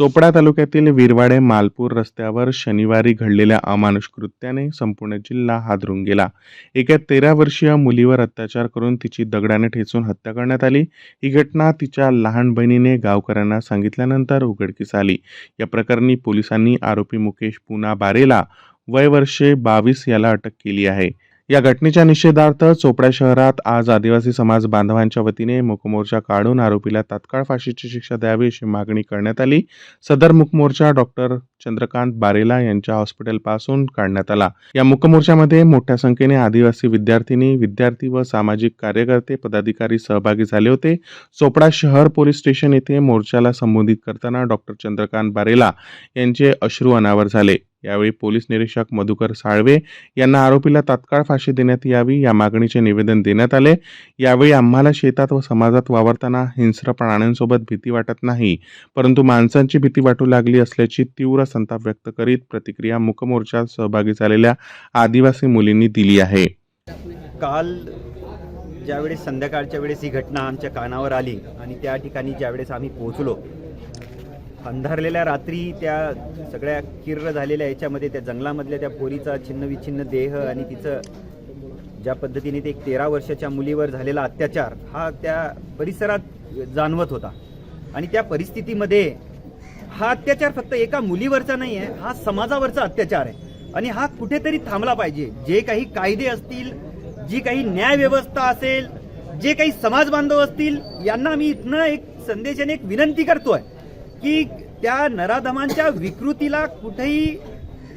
चोपडा तालुक्यातील विरवाडे मालपूर रस्त्यावर शनिवारी घडलेल्या अमानुष कृत्याने संपूर्ण जिल्हा हादरून गेला. एका तेरा वर्षीय मुलीवर अत्याचार करून तिची दगडाने ठेचून हत्या करण्यात आली. ही घटना तिच्या लहान बहिणीने गावकऱ्यांना सांगितल्यानंतर उघडकीस आली. या प्रकरणी पोलिसांनी आरोपी मुकेश पुना बारेला वय वर्षे बावीस याला अटक केली आहे. या घटनेच्या निषेधार्थ चोपडा शहरात आज आदिवासी समाज बांधवांच्या वतीने मुकमोर्चा काढून आरोपीला तात्काळ फाशीची शिक्षा द्यावी अशी मागणी करण्यात आली. सदर मुकमोर्चा डॉक्टर चंद्रकांत बारेला यांच्या हॉस्पिटलपासून काढण्यात आला. या मुकमोर्चामध्ये मोठ्या संख्येने आदिवासी विद्यार्थिनी विद्यार्थी व सामाजिक कार्यकर्ते पदाधिकारी सहभागी झाले होते. चोपडा शहर पोलीस स्टेशन येथे मोर्चाला संबोधित करताना डॉक्टर चंद्रकांत बारेला यांचे अश्रू अनावर झाले. यावेळी पोलीस निरीक्षक मधुकर साळवे यांना आरोपीला तात्काळ फाशी देण्यात यावी या मागणीचे निवेदन देण्यात आले. यावेळी आम्हाला शेतात व समाजात वावरताना हिंस्र प्राण्यांसोबत भीती वाटत नाही परंतु माणसांची भीती वाटू लागली असल्याची तीव्र संताप व्यक्त करीत प्रतिक्रिया मुकमोर्चात सहभागी झालेल्या आदिवासी मुलींनी दिली आहे. काल ज्यावेळेस संध्याकाळच्या वेळेस ही घटना आमच्या कानावर आली आणि त्या ठिकाणी ज्यावेळेस आम्ही पोहोचलो अंधारलेल्या रात्री त्या सगळ्या किर्र झालेल्या याच्यामध्ये त्या जंगलामधल्या त्या पोरीचा छिन्नविच्छिन्न देह आणि तिचं ज्या पद्धतीने ते एक तेरा वर्षाच्या मुलीवर झालेला अत्याचार हा त्या परिसरात जाणवत होता. आणि त्या परिस्थितीमध्ये हा अत्याचार फक्त एका मुलीवरचा नाही आहे हा समाजावरचा अत्याचार आहे. आणि हा कुठेतरी थांबला पाहिजे. जे काही कायदे असतील जी काही न्याय व्यवस्था असेल जे काही समाज बांधव असतील यांना मी इथनं एक संदेशाने एक विनंती करतोय. की त्या नराधमांच्या विकृतीला कुठेही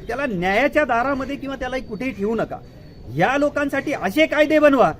त्याला न्यायाच्या दारामध्ये किंवा त्याला कुठेही ठेवू नका. या लोकांसाठी असे कायदे बनवा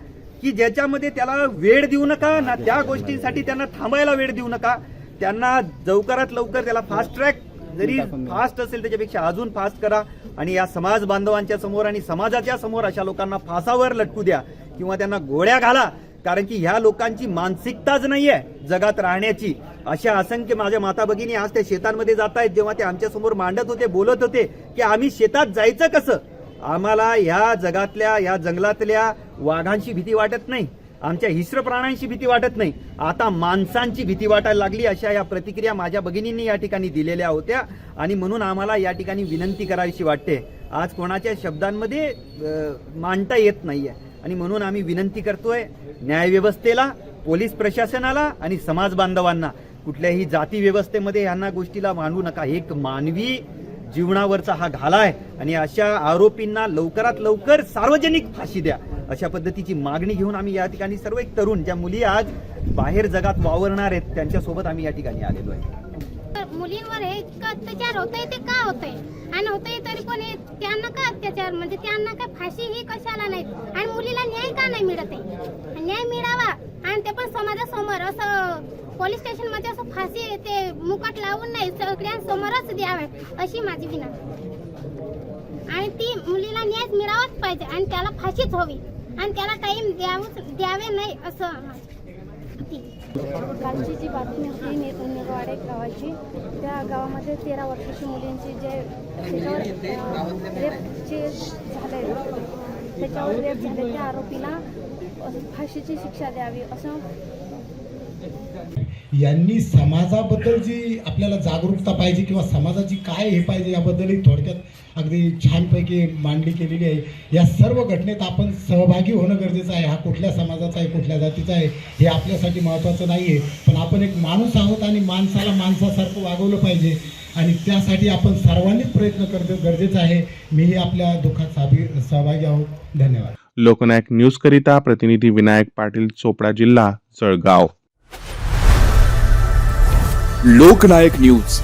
की ज्याच्यामध्ये त्याला वेळ देऊ नका ना त्या गोष्टींसाठी त्यांना थांबायला वेळ देऊ नका. त्यांना लवकरात लवकर त्याला फास्ट ट्रॅक जरी फास्ट असेल त्याच्यापेक्षा अजून फास्ट करा. आणि या समाज बांधवांच्या समोर आणि समाजाच्या समोर अशा लोकांना फासावर लटकू द्या किंवा त्यांना गोळ्या घाला. कारण की ह्या लोकांची मानसिकताच नाही आहे जगात राहण्याची. अशा असंख्य माझ्या माता भगिनी आज त्या शेतांमध्ये जात आहेत जेव्हा ते आमच्यासमोर मांडत होते बोलत होते की आम्ही शेतात जायचं कसं? आम्हाला ह्या जगातल्या या जंगलातल्या वाघांशी भीती वाटत नाही. आमच्या हिस्र प्राण्यांशी भीती वाटत नाही. आता माणसांची भीती वाटायला लागली अशा या प्रतिक्रिया माझ्या भगिनींनी या ठिकाणी दिलेल्या होत्या. आणि म्हणून आम्हाला या ठिकाणी विनंती करावीशी वाटते. आज कोणाच्या शब्दांमध्ये मांडता येत नाही आहे आणि म्हणून आम्ही विनंती करतोय न्यायव्यवस्थेला पोलीस प्रशासनाला आणि समाज बांधवांना. कुठल्याही जाती व्यवस्थेमध्ये यांना गोष्टीला मांडू नका. एक मानवी जीवनावरचा हा घाला आहे. आणि अशा आरोपींना लवकरात लवकर सार्वजनिक फाशी द्या. अशा पद्धतीची मागणी घेऊन आम्ही या ठिकाणी सर्व एक तरुण ज्या मुली आज बाहेर जगात वावरणार आहेत त्यांच्यासोबत आम्ही या ठिकाणी आलेलो आहे. मुलींवर हे इतकं अत्याचार आहे ते का होतंय? आणि होतंय तरी पण त्यांना का अत्याचार? म्हणजे त्यांना काय फाशी ही कशाला नाही आणि मुलीला न्याय का नाही मिळत आहे? न्याय मिळावा. आणि ते पण समाजासमोर असं पोलीस स्टेशनमध्ये असं फाशी ते मुकट लावून नाही सगळ्यांसमोरच द्यावे अशी माझी विनंती. आणि ती मुलीला न्याय मिळावाच पाहिजे आणि त्याला फाशीच हवी. आणि त्याला टाइम द्यावच द्यावे नाही असं होती. कालची जी बातमी होती नि निरवाडे गावाची त्या गावामध्ये तेरा वर्षाची मुलींची जे त्याच्यावर रेपचे झाले त्याच्यावर रेप झाले त्या आरोपीला फाशीची शिक्षा द्यावी असं यांनी समाजाबद्दल जी आपल्याला जागरूकता पाहिजे किंवा समाजाची काय हे पाहिजे याबद्दलही थोडक्यात अगदी छानपैकी मांडणी केलेली आहे. या सर्व घटनेत आपण सहभागी होणं गरजेचं आहे. हा कुठल्या समाजाचा आहे कुठल्या जातीचा आहे हे आपल्यासाठी महत्त्वाचं नाही आहे पण आपण एक माणूस आहोत आणि माणसाला माणसासारखं वागवलं पाहिजे. आणि त्यासाठी आपण सर्वांनीच प्रयत्न करणं गरजेचं आहे. मीही आपल्या दुःखात सहभागी सहभागी आहोत. धन्यवाद. लोकनायक न्यूजकरिता प्रतिनिधी विनायक पाटील चोपडा जिल्हा जळगाव. लोकनायक न्यूज.